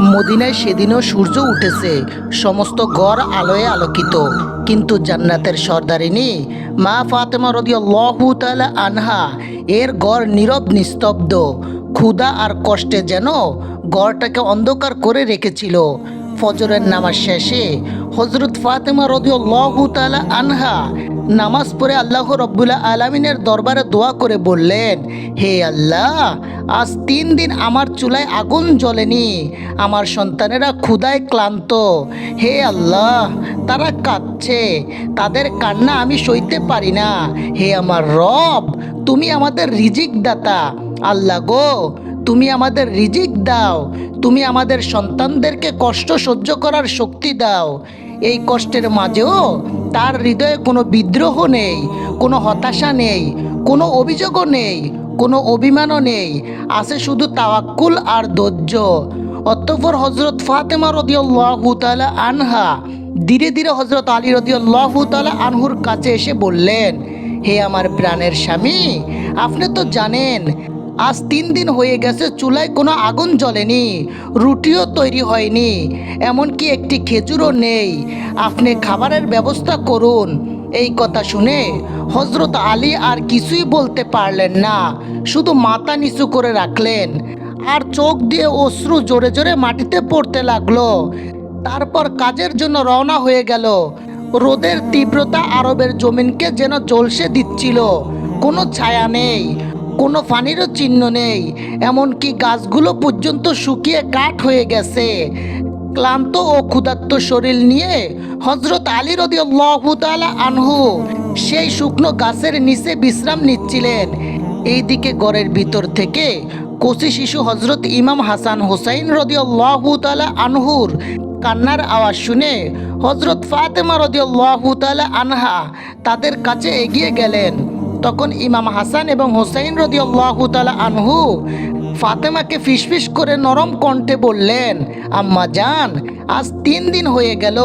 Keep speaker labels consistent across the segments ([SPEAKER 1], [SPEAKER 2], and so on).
[SPEAKER 1] মদিনায় সেদিনও সূর্য উঠেছে। সমস্ত গড় আলোয় আলোকিত। কিন্তু জান্নাতের সর্দারিনী মা ফাতেমা রদি তাআলা আনহা এর গড় নীরব নিস্তব্ধ। ক্ষুধা আর কষ্টে যেন গড়টাকে অন্ধকার করে রেখেছিল। ফজরের নামাজ শেষে হজরত ফাতেমা রদিউল্লাহু তাআলা আনহা নামাজ পড়ে আল্লাহ রব্বুল্লাহ আলমিনের দরবারে দোয়া করে বললেন, হে আল্লাহ, আজ তিন দিন আমার চুলায় আগুন জ্বলেনি, আমার সন্তানেরা ক্ষুধায় ক্লান্ত। হে আল্লাহ, তারা কাঁদছে, তাদের কান্না আমি সইতে পারি না। হে আমার রব, তুমি আমাদের রিজিক দাতা আল্লাহ গো, তুমি আমাদের রিজিক দাও, তুমি আমাদের সন্তানদেরকে কষ্ট সহ্য করার শক্তি দাও। এই কষ্টের মাঝেও তার হৃদয়ে কোনো বিদ্রোহ নেই, কোনো হতাশা নেই, কোনো অভিযোগও নেই, কোনো অভিমানও নেই। আছে শুধু তাওয়াক্কুল আর ধৈর্য। অতঃপর হজরত ফাতেমা রদিয়াল্লাহু তাআলা আনহা ধীরে ধীরে হজরত আলী রদিয়াল্লাহু তাআলা আনহুর কাছে এসে বললেন, হে আমার প্রাণের স্বামী, আপনি তো জানেন আজ তিন দিন হয়ে গেছে চুলায় কোনো আগুন জ্বলেনি, রুটিও তৈরি হয়নি, এমনকি একটি খেজুরও নেই। আপনি খাবারের ব্যবস্থা করুন। এই কথা শুনে হজরত আলী আর কিছুই বলতে পারলেন না, শুধু মাথা নিচু করে রাখলেন আর চোখ দিয়ে অশ্রু জোরে জোরে মাটিতে পড়তে লাগল। তারপর কাজের জন্য রওনা হয়ে গেল। রোদের তীব্রতা আরবের জমিনকে যেন জলসে দিচ্ছিল, কোনো ছায়া নেই। কোনো ফানিরও চিহ্ন নেই, এমনকি গাছগুলো পর্যন্ত শুকিয়ে কাঠ হয়ে গেছে। ক্লান্ত ও ক্ষুধার্ত শরীর নিয়ে হজরত আলী রদি তাআলা আনহু সেই শুকনো গাছের নিচে বিশ্রাম নিচ্ছিলেন। এইদিকে গড়ের ভিতর থেকে কচি শিশু হজরত ইমাম হাসান হোসাইন রদি তাআলা আনহুর কান্নার আওয়াজ শুনে হজরত ফাতেমা রদি তাআলা আনহা তাদের কাছে এগিয়ে গেলেন। তখন ইমাম হাসান এবং হোসাইন রদি তাআলা আনহু ফাতেমাকে ফিসফিস করে নরম কণ্ঠে বললেন, আম্মা জান, আজ তিন দিন হয়ে গেল,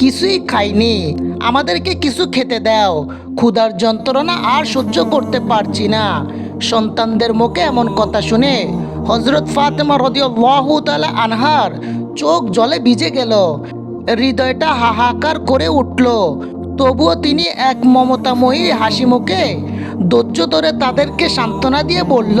[SPEAKER 1] কিছুই খাইনি, আমাদেরকে কিছু খেতে দাও, ক্ষুধার যন্ত্রণা আর সহ্য করতে পারছি না। সন্তানদের মুখে এমন কথা শুনে হজরত ফাতেমা রদিয়াল্লাহু তাআলা আনহার চোখ জলে ভিজে গেল, হৃদয়টা হাহাকার করে উঠল। তবুও তিনি এক মমতাময়ী হাসি মুখে ধৈর্য ধরে তাদেরকে সান্ত্বনা দিয়ে বলল,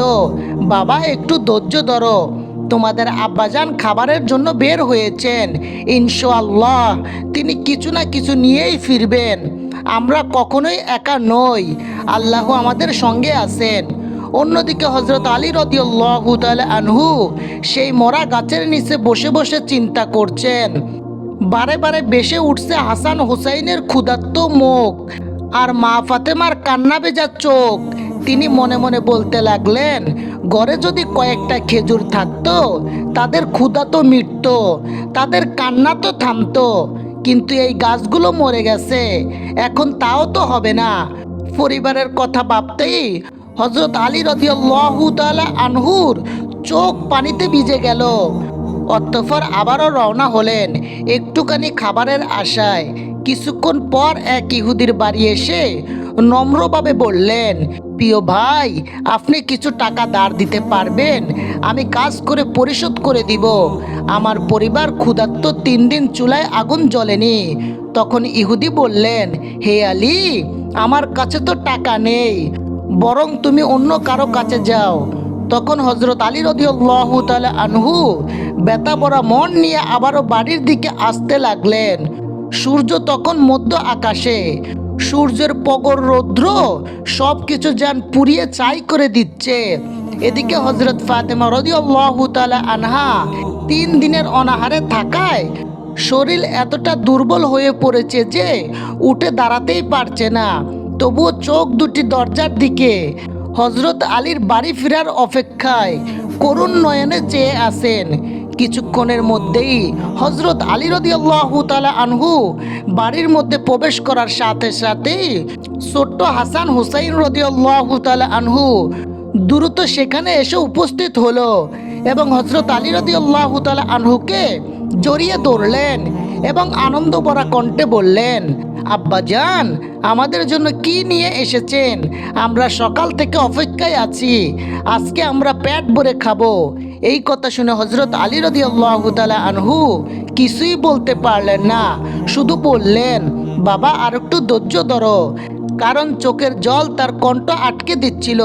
[SPEAKER 1] বাবা, একটু ধৈর্য ধরো। তোমাদের আব্বাজান খাবারের জন্য বের হয়েছেন। ইনশাআল্লাহ, তিনি কিছু না কিছু নিয়েই ফিরবেন। আমরা কখনোই একা নই। আল্লাহ আমাদের সঙ্গে আছেন। অন্যদিকে হজরত আলী রদিউল্লাহু আনহু সেই মরা গাছের নিচে বসে বসে চিন্তা করছেন। বারে বারে বেসে উঠছে হাসান হোসাইনের ক্ষুধার্ত মুখ। আর মা ফাতেমার কান্না ভেজা চোখ। তিনি মনে মনে বলতে লাগলেন, ঘরে যদি কয়েকটা খেজুর থাকতো, তাদের ক্ষুধা তো মিটত, তাদের কান্না তো থামতো, কিন্তু এই গাছগুলো মরে গেছে, এখন তাও তো হবে না। পরিবারের কথা ভাবতেই হজরত আলী রদিয়াল্লাহু আনহুর চোখ পানিতে ভিজে গেল। অতঃপর আবারও রওনা হলেন। একটুখানি খাবারের আশায় কিছুক্ষণ পর এক ইহুদির বাড়ি এসে নম্রভাবে বললেন, প্রিয় ভাই, আপনি কিছু টাকা দাঁড় দিতে পারবেন? আমি কাজ করে পরিশোধ করে দিব। আমার পরিবার ক্ষুধার্ত তিন দিন চুলায় আগুন জ্বলেনি। তখন ইহুদি বললেন, হে আলী, আমার কাছে তো টাকা নেই, বরং তুমি অন্য কারও কাছে যাও। তখন হজরত আলী রদিউল্লাহ তাআলা আনহু বেতা বড়া মন নিয়ে আবারও বাড়ির দিকে আসতে লাগলেন। সূর্য তখন মধ্য আকাশে, সূর্যের পগর রৌদ্র সব কিছু যেন পুড়িয়ে চাই করে দিচ্ছে। এদিকে হজরত ফাতেমা রদিউল্লাহ তাআলা আনহা তিন দিনের অনাহারে থাকায় শরীর এতটা দুর্বল হয়ে পড়েছে যে উঠে দাঁড়াতেই পারছে না। তবুও চোখ দুটি দরজার দিকে হজরত আলীর বাড়ি ফেরার অপেক্ষায় করুণ নয়নে চেয়ে আসেন কিছুক্ষণের মধ্যেই হজরত আলী রদিয়াল্লাহু তাআলা আনহু বাড়ির মধ্যে প্রবেশ করার সাথে সাথেই ছোট্ট হাসান হুসাইন রদিয়াল্লাহু তাআলা আনহু দ্রুত সেখানে এসে উপস্থিত হলো এবং হজরত আলী রদিয়াল্লাহু তাআলা আনহুকে জড়িয়ে ধরলেন এবং আনন্দ ভরা কণ্ঠে বললেন, আব্বাজান আমাদের জন্য কি নিয়ে এসেছেন? আমরা সকাল থেকে অপেক্ষায় আছি। আজকে আমরা পেট ভরে খাব। এই কথা শুনে হজরত আলী রদি আল্লাহ আনহু কিছুই বলতে পারলেন না। শুধু বললেন, বাবা, আর একটু ধৈর্য ধরো। কারণ চোখের জল তার কণ্ঠ আটকে দিচ্ছিল।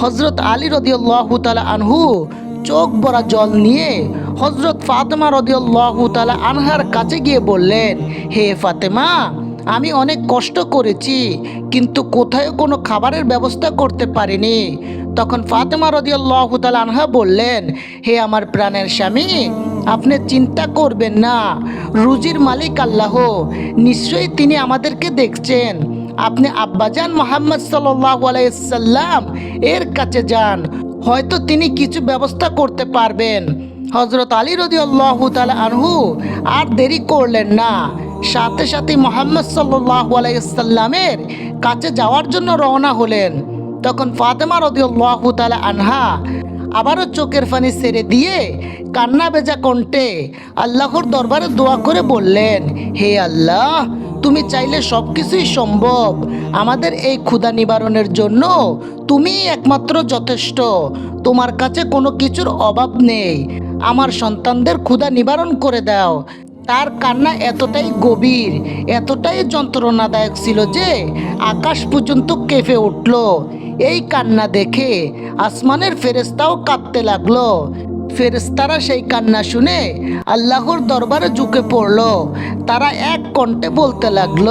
[SPEAKER 1] হজরত আলী রদিয়াল্লাহ তালা আনহু চোখ ভরা জল নিয়ে হজরত ফাতেমা রদিয়াল্লাহ তালা আনহার কাছে গিয়ে বললেন, হে ফাতেমা আমি অনেক কষ্ট করেছি, কিন্তু কোথায় কোনো খাবারের ব্যবস্থা করতে পারিনি। তখন ফাতেমা রদিয়াল্লাহ তালা আনহা বললেন, হে আমার প্রাণের স্বামী, আপনি চিন্তা করবেন না, রুজির মালিক আল্লাহ, নিশ্চয়ই তিনি আমাদেরকে দেখছেন। আপনি আব্বাজান মোহাম্মদ সাল্লাম এর কাছে যান, হয়তো তিনি কিছু ব্যবস্থা করতে পারবেন। হজরত আলী রদি আল্লাহ আনহু আর দেরি করলেন না। সাথে সাথে মোহাম্মদ সাল্লাহ আলাইসাল্লামের কাছে যাওয়ার জন্য রওনা হলেন। তখন ফাতেমা রদি আল্লাহ আনহা আবারও চোখের ফানি সেরে দিয়ে কান্না বেজা কণ্ঠে আল্লাহর দরবারে দোয়া করে বললেন, হে আল্লাহ, তুমি চাইলে সব কিছুই সম্ভব। আমাদের এই ক্ষুধা নিবারণের জন্য তুমি একমাত্র যথেষ্ট। তোমার কাছে কোনো কিছুর অভাব নেই। আমার সন্তানদের ক্ষুধা নিবারণ করে দাও। তার কান্না এতটাই গভীর, এতটাই যন্ত্রণাদায়ক ছিল যে আকাশ পর্যন্ত কেঁপে উঠল। এই কান্না দেখে আসমানের ফেরেস্তাও কাঁদতে লাগল। ফেরেস্তারা সেই কান্না শুনে আল্লাহর দরবারে ঝুঁকে পড়ল। তারা এক কণ্ঠে বলতে লাগল,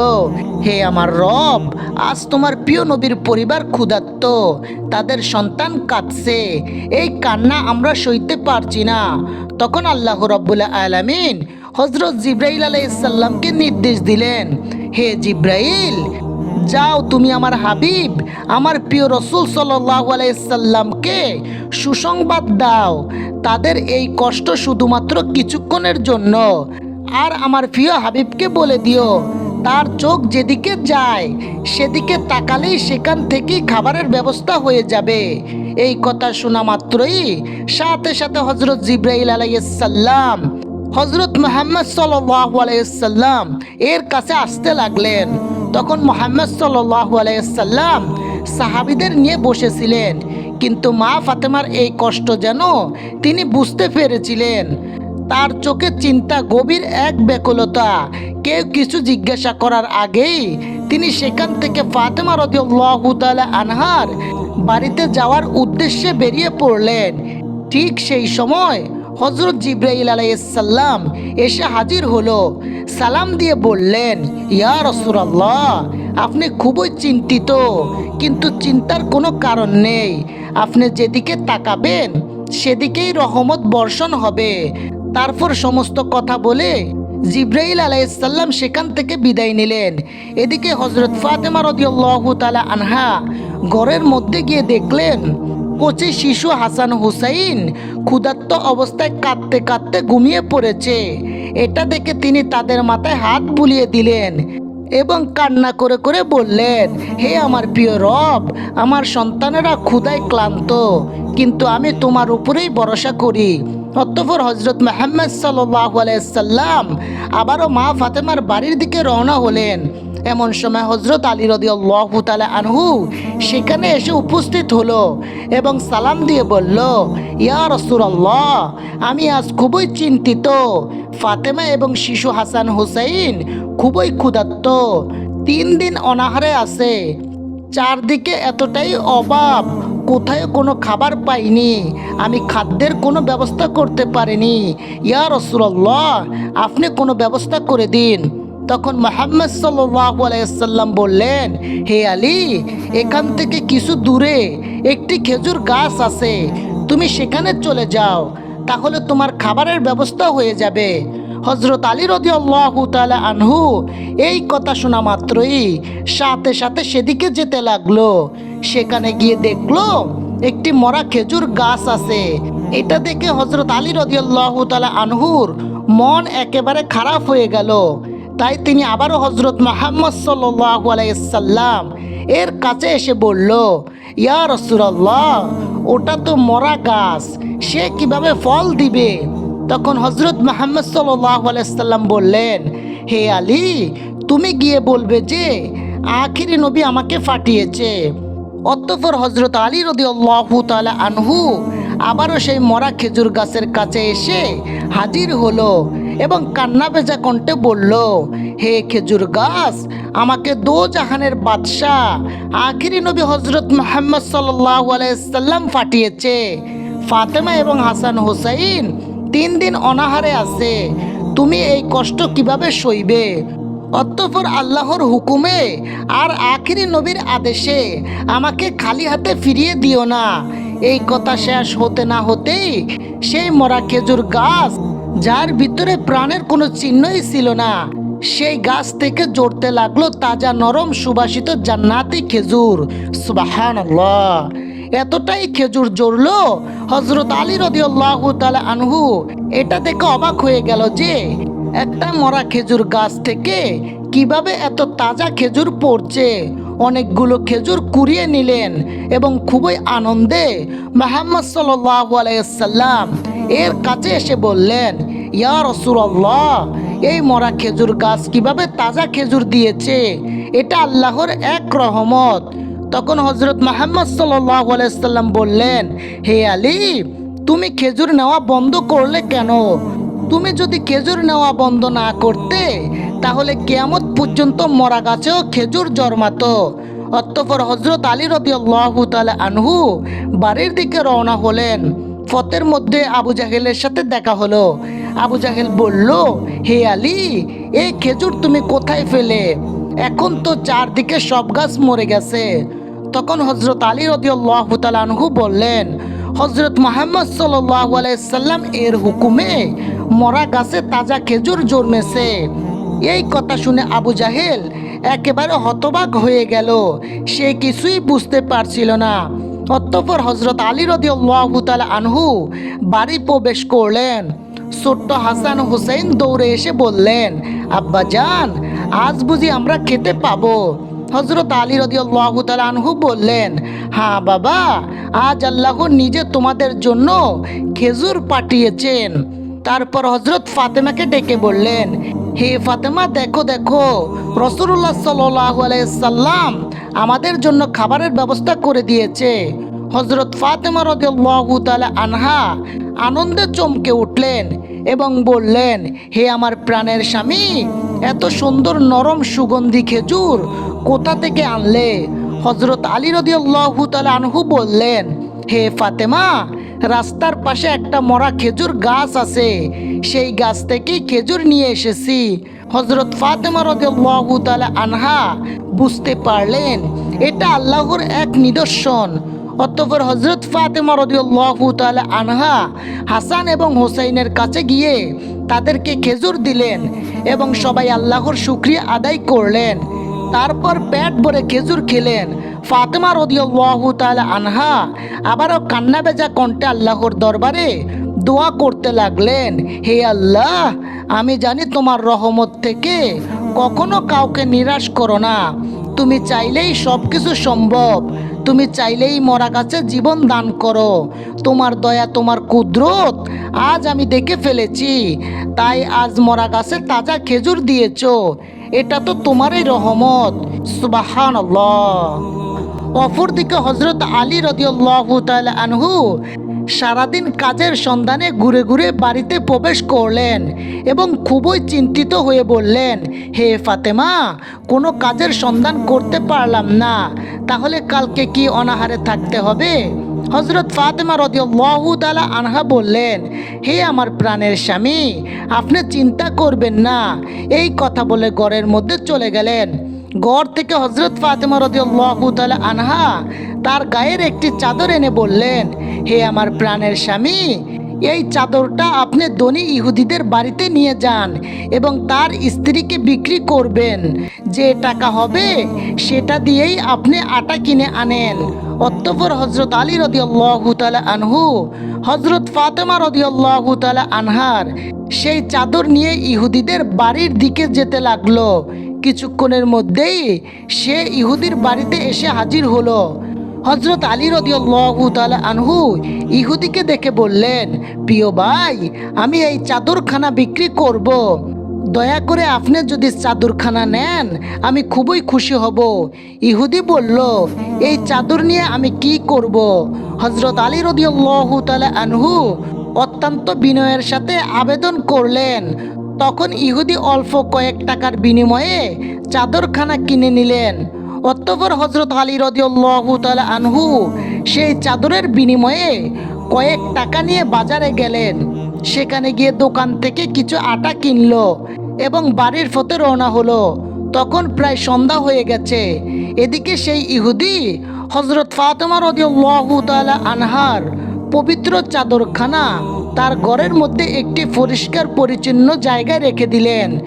[SPEAKER 1] হে আমার রব, আজ তোমার প্রিয় নবীর পরিবার ক্ষুধার্ত, তাদের সন্তান কাঁদছে, এই কান্না আমরা সইতে পারছি না। তখন আল্লাহ রব্বুল্লা আলামিন হজরত জিব্রাইল আলাইসাল্লামকে নির্দেশ দিলেন, হে জিব্রাইল, যাও তুমি আমার হাবিব, আমার প্রিয় রসুল সাল্লাহ আলাইসাল্লামকে সুসংবাদ দাও। তাদের এই কষ্ট শুধুমাত্র কিছুক্ষণের জন্য। আর আমার প্রিয় হাবিবকে বলে দিও, তার চোখ যেদিকে যায়, সেদিকে তাকালেই সেখান থেকেই খাবারের ব্যবস্থা হয়ে যাবে। এই কথা শোনা মাত্রই সাথে সাথে হজরত জিব্রাইল আলাইসাল্লাম হজরত মোহাম্মদ সাল্লাম এর কাছে আসতে লাগলেন। তখন মোহাম্মদ সাল্লাম সাহাবিদের নিয়ে বসেছিলেন। কিন্তু মা ফাতেমার এই কষ্ট যেন তিনি বুঝতে পেরেছিলেন। তার চোখে চিন্তা, গভীর এক ব্যাকুলতা, কেউ কিছু জিজ্ঞাসা করার আগেই তিনি সেখান থেকে ফাতেমা রদিউল্লাহ আনহার বাড়িতে যাওয়ার উদ্দেশ্যে বেরিয়ে পড়লেন। ঠিক সেই সময় হজরত জিব্রাইল আলাইসাল্লাম এসে হাজির হলো। সালাম দিয়ে বললেন, ইয়া রসুরাল্লাহ আপনি খুবই চিন্তিত, কিন্তু চিন্তার কোনো কারণ নেই। আপনি যেদিকে তাকাবেন, সেদিকেই রহমত বর্ষণ হবে। তারপর সমস্ত কথা বলে জিব্রাইল আলাইসাল্লাম সেখান থেকে বিদায় নিলেন। এদিকে হজরত ফাতেমা রদিয়াল্লাহু তালা আনহা ঘরের মধ্যে গিয়ে দেখলেন কচি শিশু হাসান হুসাইন ক্ষুধার্ত অবস্থায় কাঁদতে কাঁদতে ঘুমিয়ে পড়েছে। এটা দেখে তিনি তাদের মাথায় হাত বুলিয়ে দিলেন এবং কান্না করে করে বললেন, হে আমার প্রিয় রব, আমার সন্তানেরা ক্ষুধায় ক্লান্ত, কিন্তু আমি তোমার উপরেই ভরসা করি। অতঃপর হজরত মেহাম্মদ সাল্লাম আবারও মা ফাতেমার বাড়ির দিকে রওনা হলেন। এমন সময় হজরত আলী রদি তালা আনহু সেখানে এসে উপস্থিত হলো এবং সালাম দিয়ে বলল, ইয়া রসুল্লাহ আমি আজ খুবই চিন্তিত। ফাতেমা এবং শিশু হাসান হুসাইন খুবই ক্ষুধার্ত। তিন দিন অনাহারে আছে। চারদিকে এতটাই অভাব কোথায় কোনো খাবার পাইনি। আমি খাদ্যের কোনো ব্যবস্থা করতে পারিনি। ইয়া রসুল্লাহ আপনি কোনো ব্যবস্থা করে দিন। তখন মোহাম্মদ সাল্লাম বললেন, হে আলী, এখান থেকে কিছু দূরে একটি খেজুর গাছ আছে। তুমি সেখানে চলে যাও, তাহলে তোমার খাবারের ব্যবস্থা হয়ে যাবে। হজরত আলী রদি আল্লাহ আনহু এই কথা শোনা মাত্রই সাথে সাথে সেদিকে যেতে লাগল। সেখানে গিয়ে দেখল একটি মরা খেজুর গাছ আছে। এটা দেখে হজরত আলী রদি আল্লাহ আনহুর মন একেবারে খারাপ হয়ে গেল। তাই তিনি আবারও হজরত মোহাম্মদ সাল্লাম এর কাছে এসে বলল, ইয়া রসুল্লাহ ওটা তো মরা গাছ, সে কীভাবে ফল দিবে? তখন হজরত মোহাম্মদ সাল্লাম বললেন, হে আলী, তুমি গিয়ে বলবে যে, আখিরি নবী আমাকে ফাটিয়েছে। অতঃপর হজরত আলী রদি তালা আনহু আবারও সেই মরা খেজুর গাছের কাছে এসে হাজির হলো এবং কান্না বেজা কণ্ঠে বলল, হে খেজুর গাছ, আমাকে দো জাহানের বাদশাহ, আখিরি নবী হজরত মোহাম্মদ সাল্লাহ আলাইসাল্লাম ফাটিয়েছে ফাতেমা এবং হাসান হোসাইন তিন দিন অনাহারে আছে, তুমি এই কষ্ট কীভাবে সইবে? অতঃপর আল্লাহর হুকুমে আর আখিরি নবীর আদেশে আমাকে খালি হাতে ফিরিয়ে দিও না। এই কথা শেষ হতে না হতেই সেই মরা খেজুর গাছ, যার ভিতরে প্রাণের কোনো চিহ্নই ছিল না, সেই গাছ থেকে জড়তে লাগল তাজা নরম সুবাসিত জান্নাতি খেজুর। সুবাহান এতটাই খেজুর জড়লো হজরত আলী রদিয়াল্লাহ তালা আনহু এটা দেখে অবাক হয়ে গেল যে একটা মরা খেজুর গাছ থেকে কীভাবে এত তাজা খেজুর পড়ছে? অনেকগুলো খেজুর কুড়িয়ে নিলেন এবং খুবই আনন্দে মোহাম্মদ সাল্লাম এর কাছে এসে বললেন, ইয়া রসুল্লাহ এই মরা খেজুর গাছ কীভাবে তাজা খেজুর দিয়েছে? এটা আল্লাহর এক রহমত। তখন হজরত মোহাম্মদ সাল্লাম বললেন, হে আলী, তুমি খেজুর নেওয়া বন্ধ করলে কেন? তুমি যদি খেজুর নেওয়া বন্ধ না করতে, তাহলে কেয়ামত পর্যন্ত মরা গাছেও খেজুর জন্মাতো। অতঃপর হজরত আলী রবি তালা আনহু বাড়ির দিকে রওনা হলেন। ফতের মধ্যে আবু জাহেলের সাথে দেখা হলো। আবু জাহেল বলল, হে আলী, এই খেজুর তুমি কোথায় ফেলে? এখন তো চারদিকে সব গাছ মরে গেছে। তখন হজরত আলী রদিয়াল্লাহ আনহু বললেন হজরত মোহাম্মদ সাল্লাম এর হুকুমে মরা গাছে তাজা খেজুর জন্মেছে। এই কথা শুনে আবু জাহেল একেবারে হতবাক হয়ে গেল। সে কিছুই বুঝতে পারছিল না। অতঃপর হজরত আলী রদিয়াল্লাহ আনহু বাড়ি প্রবেশ করলেন। ছোট্ট হাসান হুসেন দৌড়ে এসে বললেন, আব্বা যান আজ বুঝি আমরা খেতে পাবো? হজরত আলী রদিয়াল্লাহ আনহু বললেন হ্যাঁ বাবা, আজ আল্লাহ নিজে তোমাদের জন্য খেজুর পাঠিয়েছেন। তারপর হজরত ফাতেমাকে ডেকে বললেন, হে ফাতেমা, দেখো দেখো রসুল্লাহ সাল্লাম আমাদের জন্য খাবারের ব্যবস্থা করে দিয়েছে। হজরত ফাতেমা তাআলা আনহা আনন্দে চমকে উঠলেন এবং বললেন, হে আমার প্রাণের স্বামী, এত সুন্দর নরম সুগন্ধি খেজুর কোথা থেকে আনলে? হজরত আলী রদিয়াল্লাহু তাআলা আনহু বললেন, হে ফাতেমা রাস্তার পাশে একটা মরা খেজুর গাছ আছে। সেই গাছ থেকেই খেজুর নিয়ে এসেছি। হজরত ফাতেমা রদিয়াল্লাহু তাআলা আনহা বুঝতে পারলেন, এটা আল্লাহর এক নিদর্শন। অতঃপর হজরত ফাতেমা রদিয়াল্লাহু তাআলা আনহা হাসান এবং হোসাইনের কাছে গিয়ে তাদেরকে খেজুর দিলেন এবং সবাই আল্লাহর শুক্রিয়া আদায় করলেন। তারপর পেট ভরে খেজুর খেলেন। ফাতেমা রদিয়াল্লাহু তাআলা আনহা আবারও কান্না বেজা কণ্ঠে আল্লাহর দরবারে দোয়া করতে লাগলেন, হে আল্লাহ, আমি জানি তোমার রহমত থেকে কখনো কাউকে নিরাশ করো না। তুমি চাইলেই সব কিছু সম্ভব। তুমি চাইলেই মরা গাছে জীবন দান করো। তোমার দয়া, তোমার কুদরত আজ আমি দেখে ফেলেছি। তাই আজ মরা গাছে তাজা খেজুর দিয়েছ। এটা তো তোমারই রহমত। সুবাহান অপরদিকে হজরত আলী রদিয়াল্লাহ তাআলা আনহু সারাদিন কাজের সন্ধানে ঘুরে ঘুরে বাড়িতে প্রবেশ করলেন এবং খুবই চিন্তিত হয়ে বললেন, হে ফাতেমা, কোনো কাজের সন্ধান করতে পারলাম না। তাহলে কালকে কি অনাহারে থাকতে হবে? হজরত ফাতেমা রদিয়াল্লাহু মহুদালা আনহা বললেন, হে আমার প্রাণের স্বামী, আপনি চিন্তা করবেন না। এই কথা বলে গড়ের মধ্যে চলে গেলেন। গড় থেকে হজরত ফাতেমা রদিয়াল্লাহু তাআলা আনহা তার গায়ের একটি চাদর এনে বললেন, হে আমার প্রাণের স্বামী এই চাদরটা আপনি ধনী ইহুদিদের বাড়িতে নিয়ে যান এবং তার স্ত্রীকে বিক্রি করবেন। যে টাকা হবে, সেটা দিয়েই আপনি আটা কিনে আনেন। অতঃপর হজরত আলী রদিয়াল্লাহু তাআলা আনহু হজরত ফাতেমা রদিয়াল্লাহু তাআলা আনহার সেই চাদর নিয়ে ইহুদিদের বাড়ির দিকে যেতে লাগল। কিছুক্ষণের মধ্যেই সে ইহুদির বাড়িতে এসে হাজির হলো। হজরত আলী রদিয়াল্লাহু তাআলা আনহু ইহুদিকে দেখে বললেন, প্রিয় ভাই, আমি এই চাদরখানা বিক্রি করব। দয়া করে আপনি যদি চাদরখানা নেন, আমি খুবই খুশি হব। ইহুদি বলল, এই চাদর নিয়ে আমি কি করব? হজরত আলী রদিয়াল্লাহু তাআলা আনহু অত্যন্ত বিনয়ের সাথে আবেদন করলেন। তখন ইহুদি অল্প কয়েক টাকার বিনিময়ে চাদরখানা কিনে নিলেন। অতঃপর হজরত আলী রদিয়াল্লাহু তাআলা আনহু সেই চাদরের বিনিময়ে কয়েক টাকা নিয়ে বাজারে গেলেন। সেখানে গিয়ে দোকান থেকে কিছু আটা কিনল এবং বাড়ির ফতে রওনা হলো। তখন প্রায় সন্ধ্যা হয়ে গেছে। এদিকে সেই ইহুদি হজরত ফাতেমা রদিয়াল্লাহু তাআলা আনহার পবিত্র চাদরখানা তার ঘরের মধ্যে একটি পরিষ্কার পরিচ্ছন্ন জায়গায় রেখে দিলেন।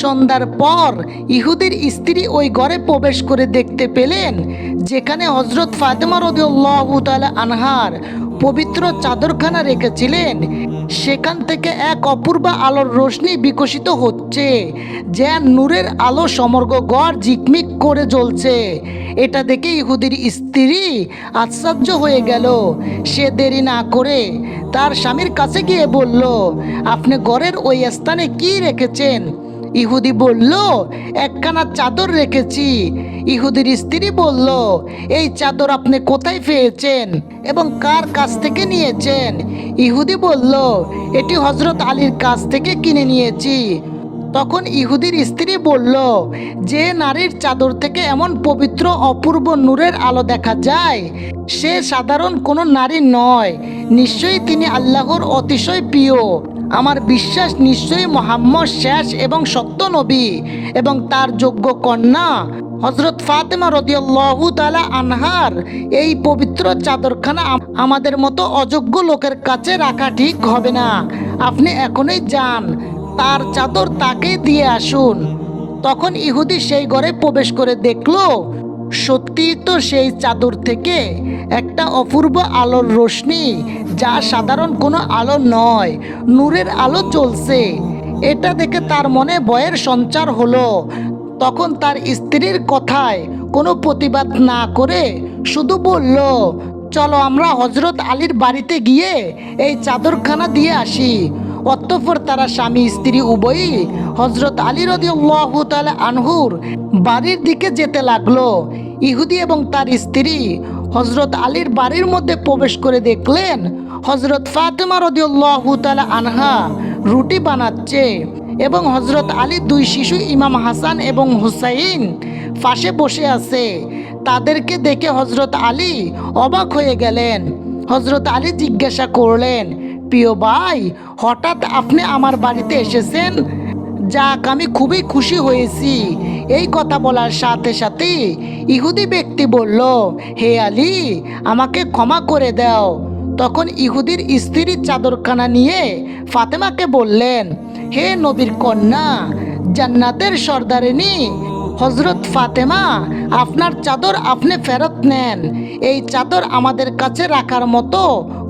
[SPEAKER 1] সন্ধ্যার পর ইহুদির স্ত্রী ওই ঘরে প্রবেশ করে দেখতে পেলেন, যেখানে হজরত ফাতেমা রদিয়াল্লাহু তাআলা আনহার পবিত্র চাদরখানা রেখেছিলেন। সেখান থেকে এক অপূর্ব আলোর রোশনি বিকশিত হচ্ছে, যেন নূরের আলো সমগ্র গড় ঝিকমিক করে জ্বলছে। এটা দেখে ইহুদির স্ত্রী আশ্চর্য হয়ে গেল। সে দেরি না করে তার স্বামীর কাছে গিয়ে বলল, আপনি ঘরের ওই স্থানে কি রেখেছেন? ইহুদি বলল, একখানা চাদর রেখেছি। ইহুদির স্ত্রী বলল, এই চাদর আপনি কোথায় পেয়েছেন এবং কার কাছ থেকে নিয়েছেন? ইহুদি বলল, এটি হজরত আলীর কাছ থেকে কিনে নিয়েছি। তখন ইহুদির স্ত্রী বলল, যে নারীর চাদর থেকে এমন পবিত্র অপূর্ব নূরের আলো দেখা যায়, সে সাধারণ কোনো নারী নয়। নিশ্চয়ই তিনি আল্লাহর অতিশয় প্রিয়। আমার বিশ্বাস নিশ্চয়ই মোহাম্মদ শেষ এবং সত্য নবী এবং তার যোগ্য কন্যা। হজরত ফাতেমা রদিয়াল্লাহু আনহার এই পবিত্র চাদরখানা আমাদের মতো অযোগ্য লোকের কাছে রাখা ঠিক হবে না। আপনি এখনই যান। তার চাদর তাকে দিয়ে আসুন। তখন ইহুদি সেই ঘরে প্রবেশ করে দেখল, সত্যি তো সেই চাদর থেকে একটা অপূর্ব আলোর রশ্মি, যা সাধারণ কোনো আলো নয়, নূরের আলো চলছে এটা দেখে তার মনে ভয়ের সঞ্চার হলো। তখন তার স্ত্রীর কথায় কোনো প্রতিবাদ না করে শুধু বলল, চলো আমরা হজরত আলীর বাড়িতে গিয়ে এই চাদরখানা দিয়ে আসি। অতঃপর তারা স্বামী, স্ত্রী উভয়ই হজরত আলী রদিয়াল্লাহু তাআলা আনহুর বাড়ির দিকে যেতে লাগল। ইহুদি এবং তার স্ত্রী হজরত আলীর বাড়ির মধ্যে প্রবেশ করে দেখলেন হজরত ফাতেমা রদিয়াল্লাহু তাআলা আনহা রুটি বানাচ্ছে এবং হজরত আলী দুই শিশু, ইমাম হাসান এবং হুসাইন পাশে বসে আছে। তাদেরকে দেখে হজরত আলী অবাক হয়ে গেলেন। হজরত আলী জিজ্ঞাসা করলেন প্রিয় ভাই, হঠাৎ আপনি আমার বাড়িতে এসেছেন? যাক, আমি খুবই খুশি হয়েছি। এই কথা বলার সাথে সাথে ইহুদি ব্যক্তি বলল, হে আলী, আমাকে ক্ষমা করে দাও। তখন ইহুদির স্ত্রীর চাদরখানা নিয়ে ফাতেমাকে বললেন, হে নবীর কন্যা, জান্নাতের সর্দারিনী হজরত ফাতেমা, আপনার চাদর আপনি ফেরত নেন। এই চাদর আমাদের কাছে রাখার মতো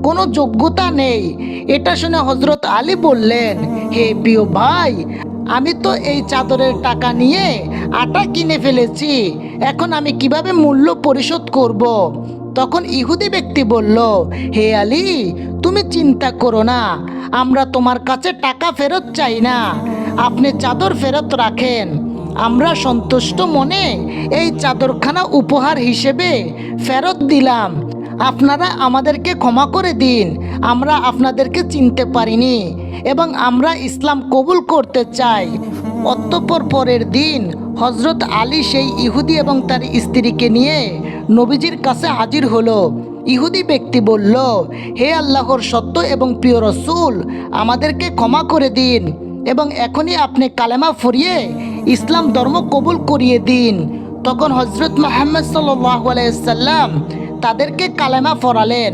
[SPEAKER 1] কোনো যোগ্যতা নেই। এটা শুনে হজরত আলী বললেন, হে প্রিয় ভাই, আমি তো এই চাদরের টাকা নিয়ে আটা কিনে ফেলেছি। এখন আমি কীভাবে মূল্য পরিশোধ করব। তখন ইহুদি ব্যক্তি বলল, হে আলী, তুমি চিন্তা করো না। আমরা তোমার কাছে টাকা ফেরত চাই না। আপনি চাদর ফেরত রাখেন। আমরা সন্তুষ্ট মনে এই চাদরখানা উপহার হিসেবে ফেরত দিলাম। আপনারা আমাদেরকে ক্ষমা করে দিন। আমরা আপনাদেরকে চিনতে পারিনি এবং আমরা ইসলাম কবুল করতে চাই। অতঃপর পরের দিন হজরত আলী সেই ইহুদি এবং তার স্ত্রীকে নিয়ে নবীজির কাছে হাজির হলো। ইহুদি ব্যক্তি বলল, হে আল্লাহর সত্য এবং প্রিয় রসুল, আমাদেরকে ক্ষমা করে দিন এবং এখনই আপনি কালেমা ফরিয়ে ইসলাম ধর্ম কবুল করিয়ে দিন। তখন হজরত মোহাম্মদ সাল্লাম তাদেরকে কালেমা ফরালেন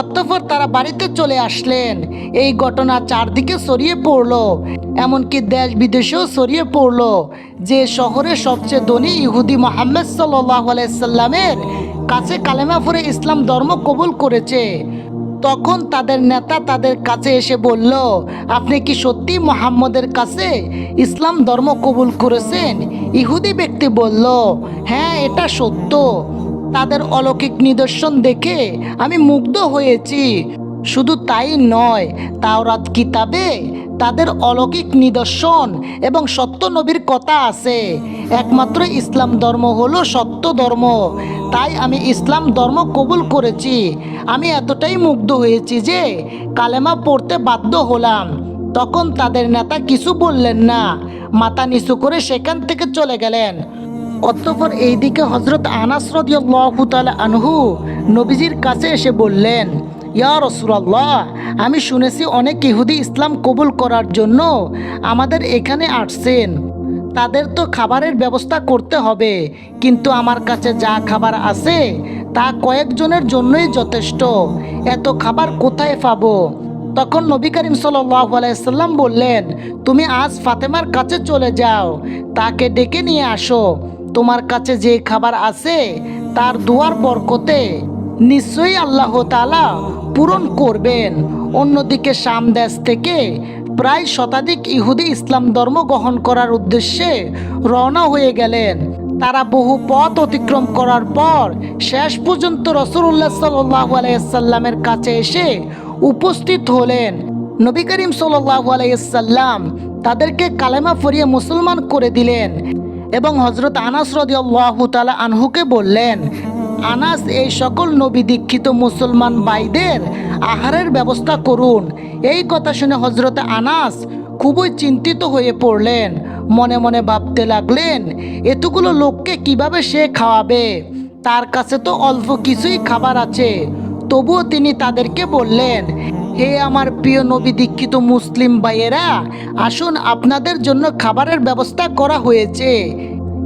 [SPEAKER 1] অতঃপর তারা বাড়িতে চলে আসলেন। এই ঘটনা চারদিকে ছড়িয়ে পড়ল, এমনকি দেশ বিদেশেও ছড়িয়ে পড়ল যে শহরে সবচেয়ে ধনী ইহুদি মোহাম্মদ সাল্লামের কাছে কালেমা ফরে ইসলাম ধর্ম কবুল করেছে। তখন তাদের নেতা তাদের কাছে এসে বলল, আপনি কি সত্যি মোহাম্মদের কাছে ইসলাম ধর্ম কবুল করেছেন? ইহুদি ব্যক্তি বলল হ্যাঁ এটা সত্য। তাদের অলৌকিক নিদর্শন দেখে আমি মুগ্ধ হয়েছি। শুধু তাই নয়, তাওরাত কিতাবে তাদের অলৌকিক নিদর্শন এবং সত্য নবীর কথা আছে। একমাত্র ইসলাম ধর্ম হলো সত্য ধর্ম। তাই আমি ইসলাম ধর্ম কবুল করেছি। আমি এতটাই মুগ্ধ হয়েছি যে কালেমা পড়তে বাধ্য হলাম। তখন তাদের নেতা কিছু বললেন না। মাথা নিচু করে সেখান থেকে চলে গেলেন। অতঃপর এইদিকে হজরত আনাস রদিয়াল্লাহু তাআলা আনহু নবীজির কাছে এসে বললেন ইয়া রসুলাল্লাহ, আমি শুনেছি অনেক ইহুদি ইসলাম কবুল করার জন্য আমাদের এখানে আসছেন। তাদের তো খাবারের ব্যবস্থা করতে হবে, কিন্তু আমার কাছে যা খাবার আছে তা কয়েকজনের জন্যই যথেষ্ট। এত খাবার কোথায় পাবো? তখন নবী করিম সাল্লাম বললেন, তুমি আজ ফাতেমার কাছে চলে যাও, তাকে ডেকে নিয়ে আসো। তোমার কাছে যে খাবার আছে তার দুয়ার বরকতে নিশ্চয়ই আল্লাহ তাআলা পূরণ করবেন। অন্যদিকে সামদেশ থেকে প্রায় শতাধিক ইহুদি ইসলাম ধর্ম গ্রহণ করার উদ্দেশ্যে রওনা হয়ে গেলেন। তারা বহু পথ অতিক্রম করার পর শেষ পর্যন্ত রসুল্লাহ সাল্লাহ আলাইসাল্লামের কাছে এসে উপস্থিত হলেন। নবী করিম সাল্লাহ আলাইসাল্লাম তাদেরকে কালেমা ফরিয়ে মুসলমান করে দিলেন এবং হজরত আনাস রদিয়াল্লাহু তাআলা আনহুকে বললেন আনাস, এই সকল নবী দীক্ষিত মুসলমান ভাইদের আহারের ব্যবস্থা করুন। এই কথা শুনে হজরত আনাস খুবই চিন্তিত হয়ে পড়লেন। মনে মনে ভাবতে লাগলেন, এতগুলো লোককে কীভাবে সে খাওয়াবে? তার কাছে তো অল্প কিছুই খাবার আছে। তবুও তিনি তাদেরকে বললেন, হে আমার প্রিয় নবী দীক্ষিত মুসলিম ভাইয়েরা, আসুন আপনাদের জন্য খাবারের ব্যবস্থা করা হয়েছে।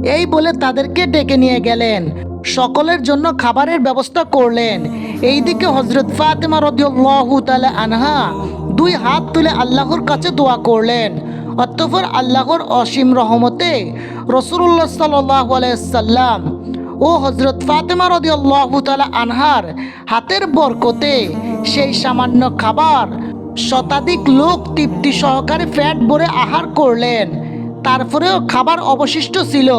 [SPEAKER 1] এই বলে তাদেরকে ডেকে নিয়ে গেলেন। সকলের জন্য খাবারের ব্যবস্থা করলেন। এইদিকে হজরত ফাতেমা রদিয়াল্লাহু তাআলা আনহা দুই হাত তুলে আল্লাহর কাছে দোয়া করলেন। অতঃপর আল্লাহর অসীম রহমতে রসুল্লাহ সাল্লাহ সাল্লাম ও হজরত ফাতেমা রদিয়াল্লাহু তাআলা আনহার হাতের বরকতে সেই সামান্য খাবার শতাধিক লোক তৃপ্তি সহকারে ফ্যাট ভরে আহার করলেন। তারপরেও খাবার অবশিষ্ট ছিল।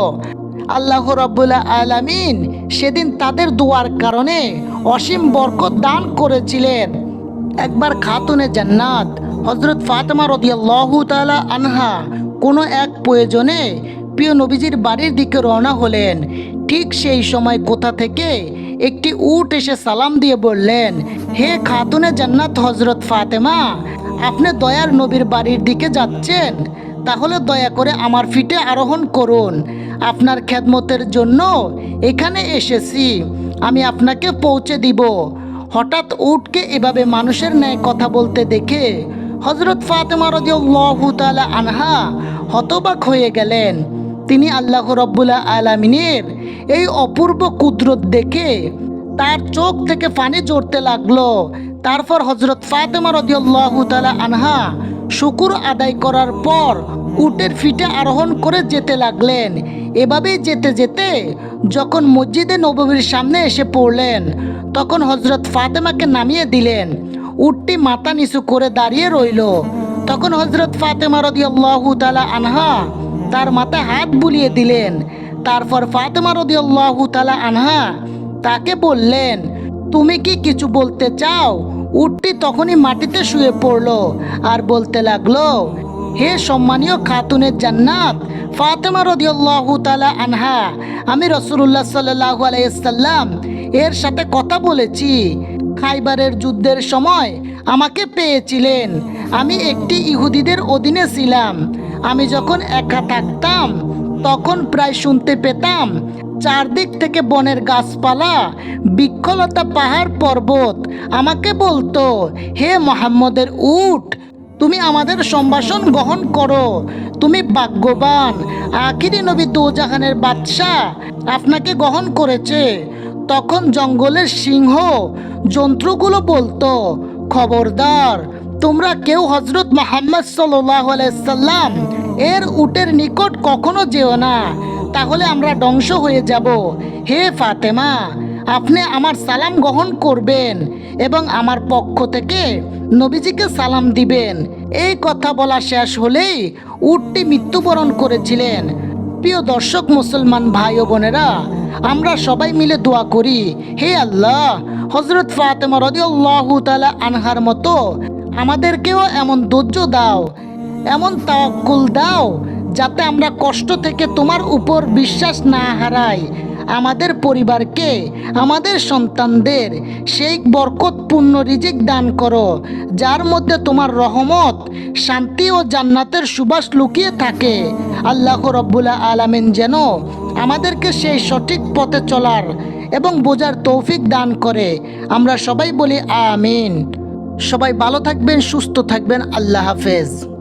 [SPEAKER 1] আল্লাহ রব্বুল্লাহ আলামিন সেদিন তাদের দোয়ার কারণে অসীম বরকত দান করেছিলেন। একবার খাতুনে জান্নাত হজরত ফাতেমা রদিয়াল্লাহু তাআলা আনহা কোনো এক প্রয়োজনে প্রিয় নবীজির বাড়ির দিকে রওনা হলেন। ঠিক সেই সময় কোথা থেকে একটি উট এসে সালাম দিয়ে বললেন, হে খাতুনে জান্নাত হজরত ফাতেমা, আপনি দয়ার নবীর বাড়ির দিকে যাচ্ছেন? তাহলে দয়া করে আমার ফিটে আরোহণ করুন। আপনার খেদমতের জন্য এখানে এসেছি। আমি আপনাকে পৌঁছে দিব। হঠাৎ উটকে এভাবে মানুষের ন্যায় কথা বলতে দেখে হজরত ফাতেমা তাআলা আনহা হতবাক হয়ে গেলেন। তিনি আল্লাহ রব্বুল্লাহ আলামিনের এই অপূর্ব কুদরত দেখে তার চোখ থেকে পানি জড়তে লাগল। তারপর হজরত ফাতেমা রাদিয়াল্লাহু তাআলা আনহা শুকুর আদায় করার পর উটের ফিটে আরোহণ করে যেতে লাগলেন। এভাবেই যেতে যেতে যখন মসজিদে নববীর সামনে এসে পড়লেন, তখন হজরত ফাতেমাকে নামিয়ে দিলেন। উটটি মাথা নিচু করে দাঁড়িয়ে রইল। তখন হজরত ফাতেমা রদিয়াল্লাহু তাআলা আনহা তার মাথায় হাত বুলিয়ে দিলেন। তারপর ফাতেমা রদিয়াল্লাহু তাআলা আনহা তাকে বললেন, তুমি কি কিছু বলতে চাও? উটটি তখনই মাটিতে শুয়ে পড়ল আর বলতে লাগল হে সম্মানীয় খাতুনের জান্নাত ফাতেমা রদিয়াল্লাহু তাআলা আনহা, আমি রসুল্লাহ সাল্লাল্লাহু আলাইহি সাল্লাম এর সাথে কথা বলেছি। খাইবারের যুদ্ধের সময় আমাকে পেয়েছিলেন। আমি একটি ইহুদিদের অধীনে ছিলাম। আমি যখন একা থাকতাম, তখন প্রায় শুনতে পেতাম, চারদিক থেকে বনের গাছপালা বৃক্ষলতা পাহাড় পর্বত আমাকে বলতো, হে মোহাম্মদের উট তুমি আমাদের সম্ভাষণ গ্রহণ করো। তুমি ভাগ্যবান। আখিরি নবী দোজাহানের বাদশাহ আপনাকে গ্রহণ করেছে। তখন জঙ্গলের সিংহ জন্তুগুলো বলতো, খবরদার, তোমরা কেউ হজরত মোহাম্মদ সাল্লাহ সাল্লাম এর উটের নিকট কখনো যেও না। তাহলে আমরা ধ্বংস হয়ে যাব। হে ফাতেমা আপনি আমার সালাম গ্রহণ করবেন এবং আমার পক্ষ থেকে নবীজিকে সালাম দিবেন। এই কথা বলা শেষ হলেই উটটি মৃত্যুবরণ করেছিলেন। প্রিয় দর্শক, মুসলমান ভাই ও বোনেরা, আমরা সবাই মিলে দোয়া করি, হে আল্লাহ হজরত ফাতেমা রদিয়াল্লাহু তালা আনহার মতো আমাদেরকেও এমন ধৈর্য দাও, এমন তাওয়াক্কুল দাও, যাতে আমরা কষ্ট থেকে তোমার উপর বিশ্বাস না হারাই। আমাদের পরিবারকে আমাদের সন্তানদের। সেই বরকতপূর্ণ রিজিক দান করো, যার মধ্যে তোমার রহমত, শান্তি ও জান্নাতের সুবাস লুকিয়ে থাকে। আল্লাহ রব্বুল্লা আলামিন যেন আমাদেরকে সেই সঠিক পথে চলার এবং বোঝার তৌফিক দান করে। আমরা সবাই বলি আমিন। সবাই ভালো থাকবেন, সুস্থ থাকবেন। আল্লাহ হাফেজ।